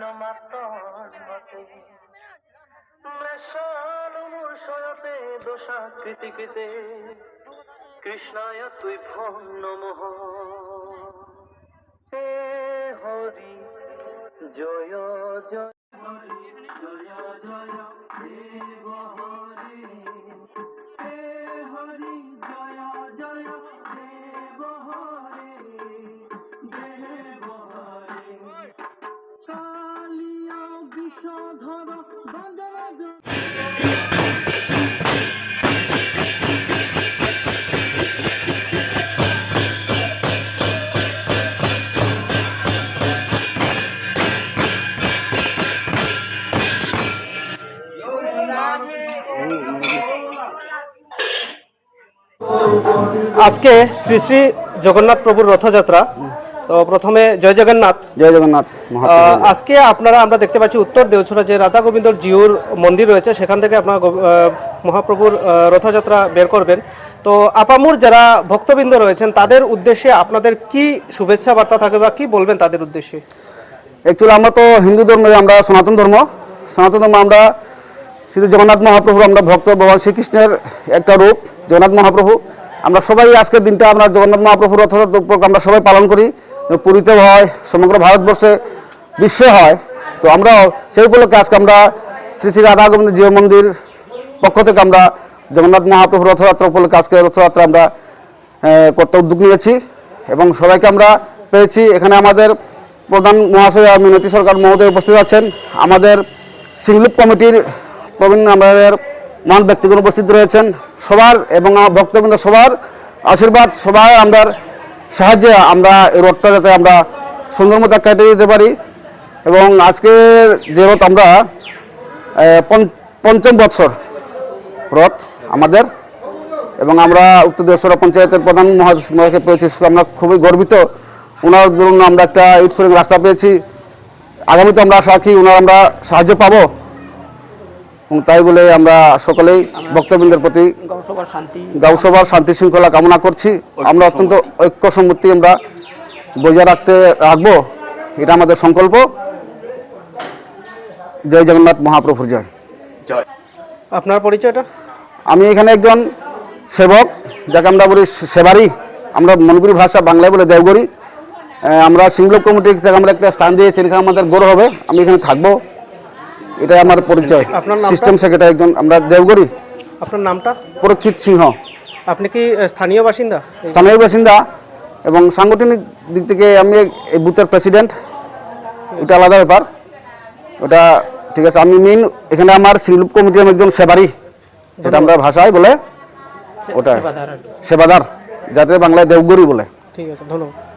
মাত্র মূর্ষয়তে দোষাকৃতি কৃতে কৃষ্ণায় তুই ভো নমঃ হে হরি জয় জয় জয় জয় দেব আজকে শ্রী শ্রী জগন্নাথ প্রভুর রথযাত্রা তো প্রথমে জয় জগন্নাথ। জয় জগন্নাথ আজকে আপনারা আমরা দেখতে পাচ্ছি উত্তর দেওছড়া যে রাধা গোবিন্দর জিউর মন্দির রয়েছে সেখান থেকে আপনারা মহাপ্রভুর রথযাত্রা বের করবেন। তো আপামুর যারা ভক্তবৃন্দ রয়েছেন তাদের উদ্দেশ্যে আপনাদের কি শুভেচ্ছা বার্তা থাকবে বা কি বলবেন তাদের উদ্দেশ্যে? অ্যাকচুয়ালি আমরা তো হিন্দু ধর্মের আমরা সনাতন ধর্ম। সনাতন ধর্ম আমরা শ্রী জগন্নাথ মহাপ্রভুর আমরা ভক্ত ভগবান শ্রীকৃষ্ণের একটা রূপ জগন্নাথ মহাপ্রভু। আমরা সবাই আজকের দিনটা আমরা জগন্নাথ মহাপ্রভুর রথযাত্রা আমরা সবাই পালন করি। পুরীতেও হয়, সমগ্র ভারতবর্ষে বিশ্বে হয়। তো আমরা সেই উপলক্ষে আজকে আমরা শ্রী শ্রী রাধা গোবিন্দ জিও মন্দির পক্ষ থেকে আমরা জগন্নাথ মহাপ্রভুর রথযাত্রা উপলক্ষে আজকে রথযাত্রা আমরা করতে উদ্যোগ নিয়েছি এবং সবাইকে আমরা পেয়েছি। এখানে আমাদের প্রধান মহাশয় মিনতি সরকার মহোদয় উপস্থিত আছেন। আমাদের সিংলুপ কমিটির প্রবীণ আমাদের মহান ব্যক্তিগণ উপস্থিত রয়েছেন। সবার এবং ভক্তবৃন্দ সবার আশীর্বাদ, সবাই আমরা সাহায্যে আমরা এই রোডটা যাতে আমরা সুন্দর মতো কেটে দিতে পারি। এবং আজকের যে রথ আমরা পঞ্চ- পঞ্চম বৎসর রথ আমাদের। এবং আমরা উত্তর দেশরা পঞ্চায়েতের প্রধান মহাশয়কে পেয়েছি আমরা খুবই গর্বিত। ওনার ধরুন আমরা একটা ফ্রেম রাস্তা পেয়েছি। আগামীতে আমরা আশা রাখি ওনার আমরা সাহায্য পাবো। এবং তাই বলে আমরা সকলেই ভক্তবৃন্দের প্রতি গাঁওসভার শান্তি শৃঙ্খলা কামনা করছি। আমরা অত্যন্ত ঐক্য সম্মতি আমরা বজায় রাখতে রাখব। এটা আমাদের সংকল্প। জয় জগন্নাথ মহাপ্রভুর জয়। জয়। আপনার পরিচয়টা? আমি এখানে একজন সেবক যাকে আমরা বলি সেবারি। আমরা মনগুরি ভাষা বাংলায় বলে দেওগরি। আমরা সিংলোক কমিটি থেকে আমরা একটা স্থান দিয়েছি এখানে আমাদের গৌরব হবে। আমি এখানে থাকব। এটাই আমার পরিচয়। আপনার সিস্টেম সেক্রেটারি একজন আমরা দেওগরি আপনার নামটা? পরক্ষিত সিংহ। আপনি কি স্থানীয় বাসিন্দা? স্থানীয় বাসিন্দা এবং সাংগঠনিক দিক থেকে আমি এই বুথের প্রেসিডেন্ট এটা আলাদা ব্যাপার। ওটা ঠিক আছে আমি মেইন এখানে আমার সিংলুপ কমিটির একজন সেবারি যেটা আমরা ভাষায় বলে ওটা সেবাদার যাতে বাংলায় দেবগরি বলে। ঠিক আছে ধন্যবাদ।